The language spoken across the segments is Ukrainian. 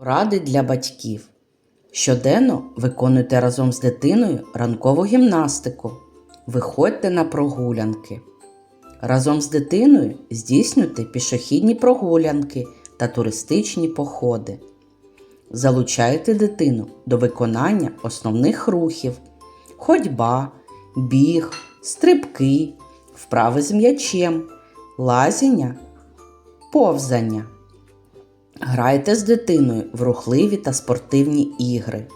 Поради для батьків. Щоденно виконуйте разом з дитиною ранкову гімнастику. Виходьте на прогулянки. Разом з дитиною здійснюйте пішохідні прогулянки та туристичні походи. Залучайте дитину до виконання основних рухів: ходьба, біг, стрибки, вправи з м'ячем, лазіння, повзання. Грайте з дитиною в рухливі та спортивні ігри.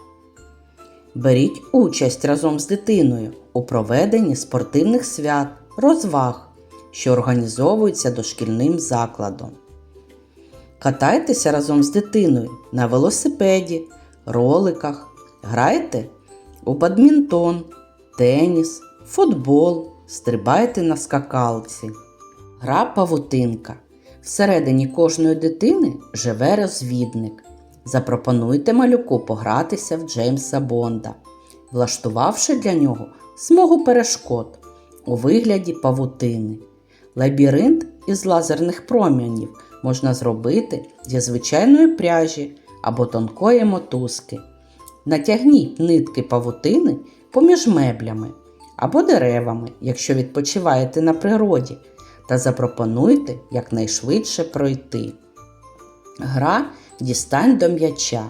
Беріть участь разом з дитиною у проведенні спортивних свят, розваг, що організовуються дошкільним закладом. Катайтеся разом з дитиною на велосипеді, роликах, грайте у бадмінтон, теніс, футбол, стрибайте на скакалці. Гра павутинка. Всередині кожної дитини живе розвідник. Запропонуйте малюку погратися в Джеймса Бонда, влаштувавши для нього смугу перешкод у вигляді павутини. Лабіринт із лазерних промінів можна зробити зі звичайної пряжі або тонкої мотузки. Натягніть нитки павутини поміж меблями або деревами, якщо відпочиваєте на природі, та запропонуйте якнайшвидше пройти. Гра дістань до м'яча.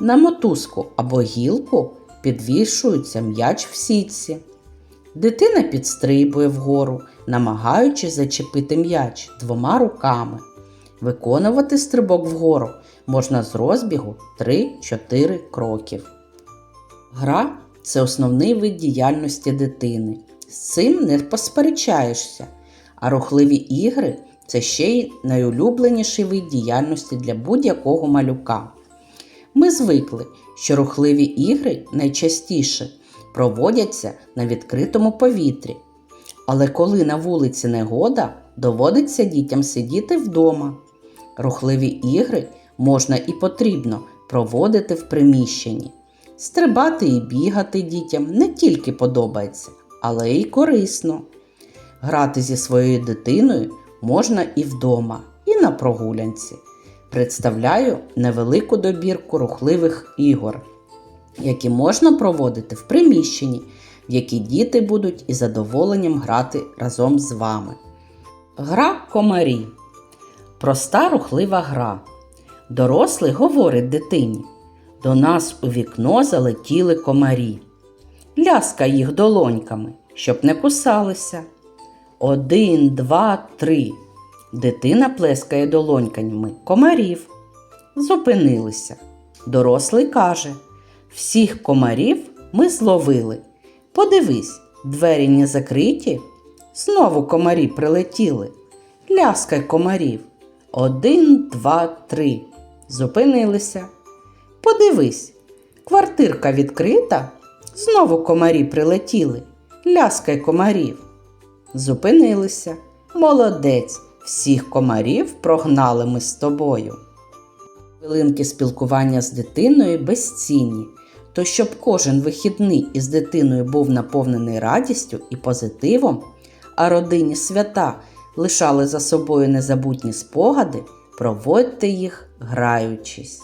На мотузку або гілку підвішується м'яч в сітці. Дитина підстрибує вгору, намагаючись зачепити м'яч двома руками. Виконувати стрибок вгору можна з розбігу 3-4 кроків. Гра це основний вид діяльності дитини. З цим не посперечаєшся, а рухливі ігри це ще й найулюбленіший вид діяльності для будь-якого малюка. Ми звикли, що рухливі ігри найчастіше проводяться на відкритому повітрі. Але коли на вулиці негода, доводиться дітям сидіти вдома. Рухливі ігри можна і потрібно проводити в приміщенні. Стрибати і бігати дітям не тільки подобається, але й корисно. Грати зі своєю дитиною можна і вдома, і на прогулянці. Представляю невелику добірку рухливих ігор, які можна проводити в приміщенні, в які діти будуть із задоволенням грати разом з вами. Гра комарі. Проста рухлива гра. Дорослий говорить дитині. До нас у вікно залетіли комарі. Ляска їх долоньками, щоб не кусалися. Один, два, три. Дитина плескає долоньками комарів. Зупинилися. Дорослий каже: Всіх комарів ми зловили. Подивись, двері не закриті. Знову комарі прилетіли. Ляскай комарів. Один, два, три. Зупинилися. Подивись, квартирка відкрита. Знову комарі прилетіли. Ляскай комарів. Зупинилися. Молодець, всіх комарів прогнали ми з тобою. Хвилинки спілкування з дитиною безцінні. То щоб кожен вихідний із дитиною був наповнений радістю і позитивом, а родині свята лишали за собою незабутні спогади, проводьте їх граючись.